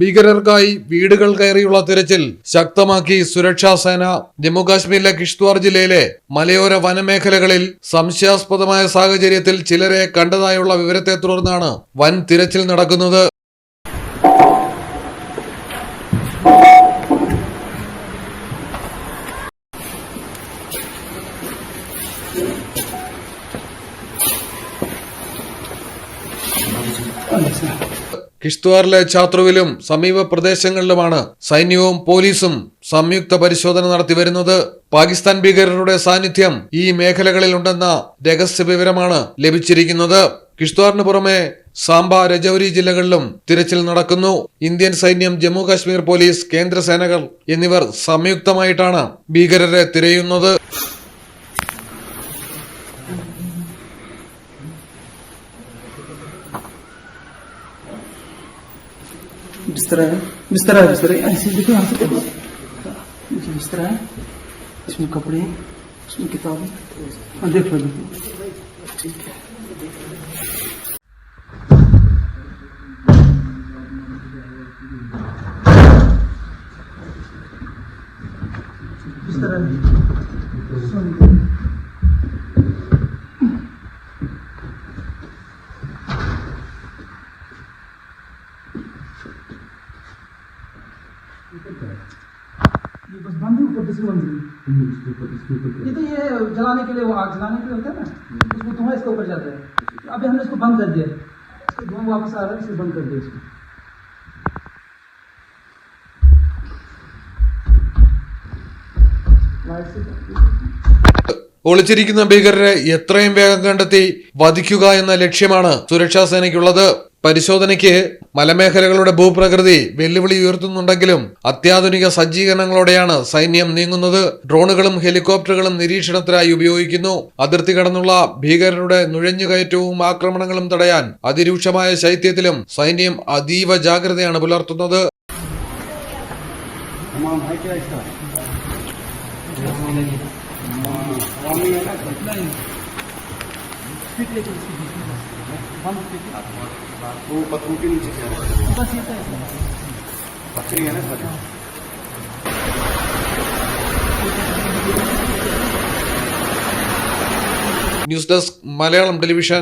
ഭീകരർക്കായി വീടുകൾ കയറിയുള്ള തിരച്ചിൽ ശക്തമാക്കി സുരക്ഷാ സേന ജമ്മുകാശ്മീരിലെ കിഷ്ത്വാർ ജില്ലയിലെ മലയോര വനമേഖലകളിൽ സംശയാസ്പദമായ സാഹചര്യത്തിൽ ചിലരെ കണ്ടതായുള്ള വിവരത്തെ തുടർന്നാണ് വൻ തിരച്ചിൽ നടക്കുന്നത്. കിഷ്ത്വാറിലെ ഛാത്രുവിലും സമീപ പ്രദേശങ്ങളിലുമാണ് സൈന്യവും പോലീസും സംയുക്ത പരിശോധന നടത്തി വരുന്നത്. പാകിസ്ഥാൻ ഭീകരരുടെ സാന്നിധ്യം ഈ മേഖലകളിൽ ഉണ്ടെന്ന രഹസ്യ വിവരമാണ് ലഭിച്ചിരിക്കുന്നത്. കിഷ്ത്വാറിന് പുറമെ സാംബ രജൌരി ജില്ലകളിലും തിരച്ചിൽ നടക്കുന്നു. ഇന്ത്യൻ സൈന്യം ജമ്മു കാശ്മീർ പോലീസ് കേന്ദ്ര സേനകൾ എന്നിവർ സംയുക്തമായിട്ടാണ് ഭീകരരെ തിരയുന്നത്. बिस्तरा है? बिस्तरा है बिस्तरा है। ऐसे देखो यहाँ से देखो बिस्तरा है। इसमें कपड़े हैं इसमें किताबें। हाँ देख लो देखो। बिस्तरा है। सोने ये बस बंद है ऊपर दूसरी मंजिल ये तो ये जलाने के लिए वो आग जलाने के लिए होता है ना उसको धुआं इसके ऊपर जाता है अभी हमने इसको बंद कर दिया इसको धुआं वापस आ रहा है इसको बंद कर दिया इसको लाइट से ഒളിച്ചിരിക്കുന്ന ഭീകരരെ എത്രയും വേഗം കണ്ടെത്തി വധിക്കുക എന്ന ലക്ഷ്യമാണ് സുരക്ഷാ സേനയ്ക്കുള്ളത് പരിശോധനയ്ക്ക് മലമേഖലകളുടെ ഭൂപ്രകൃതി വെല്ലുവിളി ഉയർത്തുന്നുണ്ടെങ്കിലും അത്യാധുനിക സജ്ജീകരണങ്ങളോടെയാണ് സൈന്യം നീങ്ങുന്നത്. ഡ്രോണുകളും ഹെലികോപ്റ്ററുകളും നിരീക്ഷണത്തിനായി ഉപയോഗിക്കുന്നു. അതിർത്തി കടന്നുള്ള ഭീകരരുടെ നുഴഞ്ഞുകയറ്റവും ആക്രമണങ്ങളും തടയാൻ അതിരൂക്ഷമായ ശൈത്യത്തിലും സൈന്യം അതീവ ജാഗ്രതയാണ് പുലർത്തുന്നത്. वो पत्थरों के नीचे से आ रहा है पत्थर ही है ना सारे ന്യൂസ് ഡെസ്ക് മലയാളം ടെലിവിഷൻ